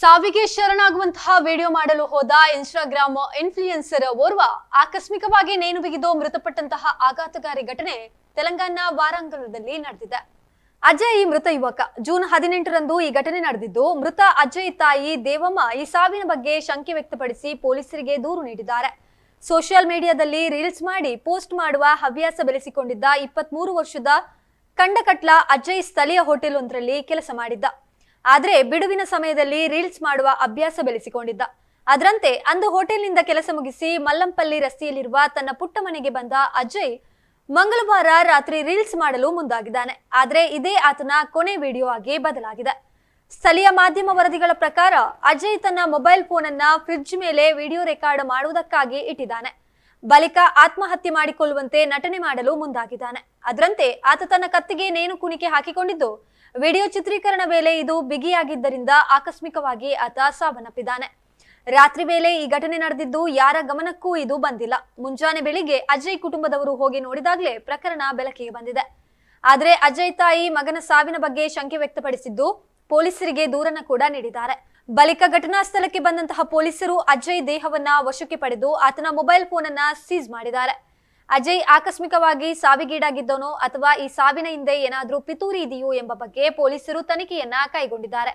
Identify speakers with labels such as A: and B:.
A: ಸಾವಿಗೆ ಶರಣಾಗುವಂತಹ ವಿಡಿಯೋ ಮಾಡಲು ಹೋದ ಇನ್ಸ್ಟಾಗ್ರಾಮ್ ಇನ್ಫ್ಲೂಯೆನ್ಸರ್ ಓರ್ವ ಆಕಸ್ಮಿಕವಾಗಿ ನೇಣು ಬಿಗಿದು ಮೃತಪಟ್ಟಂತಹ ಆಘಾತಕಾರಿ ಘಟನೆ ತೆಲಂಗಾಣ ವಾರಾಂಗಣದಲ್ಲಿ ನಡೆದಿದೆ. ಅಜಯ್ ಮೃತ ಯುವಕ. ಜೂನ್ ಹದಿನೆಂಟರಂದು ಈ ಘಟನೆ ನಡೆದಿದ್ದು, ಮೃತ ಅಜಯ್ ತಾಯಿ ದೇವಮ್ಮ ಈ ಸಾವಿನ ಬಗ್ಗೆ ಶಂಕೆ ವ್ಯಕ್ತಪಡಿಸಿ ಪೊಲೀಸರಿಗೆ ದೂರು ನೀಡಿದ್ದಾರೆ. ಸೋಷಿಯಲ್ ಮೀಡಿಯಾದಲ್ಲಿ ರೀಲ್ಸ್ ಮಾಡಿ ಪೋಸ್ಟ್ ಮಾಡುವ ಹವ್ಯಾಸ ಬೆಳೆಸಿಕೊಂಡಿದ್ದ ಇಪ್ಪತ್ಮೂರು ವರ್ಷದ ಕಂಡಕಟ್ಲ ಅಜಯ್ ಸ್ಥಳೀಯ ಹೋಟೆಲ್ ಒಂದರಲ್ಲಿ ಕೆಲಸ ಮಾಡಿದ್ದ. ಆದ್ರೆ ಬಿಡುವಿನ ಸಮಯದಲ್ಲಿ ರೀಲ್ಸ್ ಮಾಡುವ ಅಭ್ಯಾಸ ಬೆಳೆಸಿಕೊಂಡಿದ್ದ. ಅದರಂತೆ ಅಂದು ಹೋಟೆಲ್ನಿಂದ ಕೆಲಸ ಮುಗಿಸಿ ಮಲ್ಲಂಪಲ್ಲಿ ರಸ್ತೆಯಲ್ಲಿರುವ ತನ್ನ ಪುಟ್ಟ ಮನೆಗೆ ಬಂದ ಅಜಯ್ ಮಂಗಳವಾರ ರಾತ್ರಿ ರೀಲ್ಸ್ ಮಾಡಲು ಮುಂದಾಗಿದ್ದಾನೆ. ಆದ್ರೆ ಇದೇ ಆತನ ಕೊನೆ ವಿಡಿಯೋ ಆಗಿ ಬದಲಾಗಿದೆ. ಸ್ಥಳೀಯ ಮಾಧ್ಯಮ ವರದಿಗಳ ಪ್ರಕಾರ ಅಜಯ್ ತನ್ನ ಮೊಬೈಲ್ ಫೋನ್ ಅನ್ನ ಫ್ರಿಡ್ಜ್ ಮೇಲೆ ವಿಡಿಯೋ ರೆಕಾರ್ಡ್ ಮಾಡುವುದಕ್ಕಾಗಿ ಇಟ್ಟಿದ್ದಾನೆ. ಬಳಿಕ ಆತ್ಮಹತ್ಯೆ ಮಾಡಿಕೊಳ್ಳುವಂತೆ ನಟನೆ ಮಾಡಲು ಮುಂದಾಗಿದ್ದಾನೆ. ಅದರಂತೆ ಆತ ತನ್ನ ಕತ್ತಿಗೆ ನೇಣು ಕುಣಿಕೆ ಹಾಕಿಕೊಂಡಿದ್ದು ವಿಡಿಯೋ ಚಿತ್ರೀಕರಣ ವೇಳೆ ಇದು ಬಿಗಿಯಾಗಿದ್ದರಿಂದ ಆಕಸ್ಮಿಕವಾಗಿ ಆತ ಸಾವನ್ನಪ್ಪಿದ್ದಾನೆ. ರಾತ್ರಿ ವೇಳೆ ಈ ಘಟನೆ ನಡೆದಿದ್ದು ಯಾರ ಗಮನಕ್ಕೂ ಇದು ಬಂದಿಲ್ಲ. ಮುಂಜಾನೆ ಬೆಳಿಗ್ಗೆ ಅಜಯ್ ಕುಟುಂಬದವರು ಹೋಗಿ ನೋಡಿದಾಗಲೇ ಪ್ರಕರಣ ಬೆಳಕಿಗೆ ಬಂದಿದೆ. ಆದರೆ ಅಜಯ್ ತಾಯಿ ಮಗನ ಸಾವಿನ ಬಗ್ಗೆ ಶಂಕೆ ವ್ಯಕ್ತಪಡಿಸಿದ್ದು ಪೊಲೀಸರಿಗೆ ದೂರನ್ನು ಕೂಡ ನೀಡಿದ್ದಾರೆ. ಬಳಿಕ ಘಟನಾ ಸ್ಥಳಕ್ಕೆ ಬಂದಂತಹ ಪೊಲೀಸರು ಅಜಯ್ ದೇಹವನ್ನ ವಶಕ್ಕೆ ಪಡೆದು ಆತನ ಮೊಬೈಲ್ ಫೋನ್ ಅನ್ನ ಸೀಸ್ ಮಾಡಿದ್ದಾರೆ. ಅಜಯ್ ಆಕಸ್ಮಿಕವಾಗಿ ಸಾವಿಗೀಡಾಗಿದ್ದನೋ ಅಥವಾ ಈ ಸಾವಿನ ಹಿಂದೆ ಏನಾದರೂ ಪಿತೂರಿ ಇದೆಯೋ ಎಂಬ ಬಗ್ಗೆ ಪೊಲೀಸರು ತನಿಖೆಯನ್ನ ಕೈಗೊಂಡಿದ್ದಾರೆ.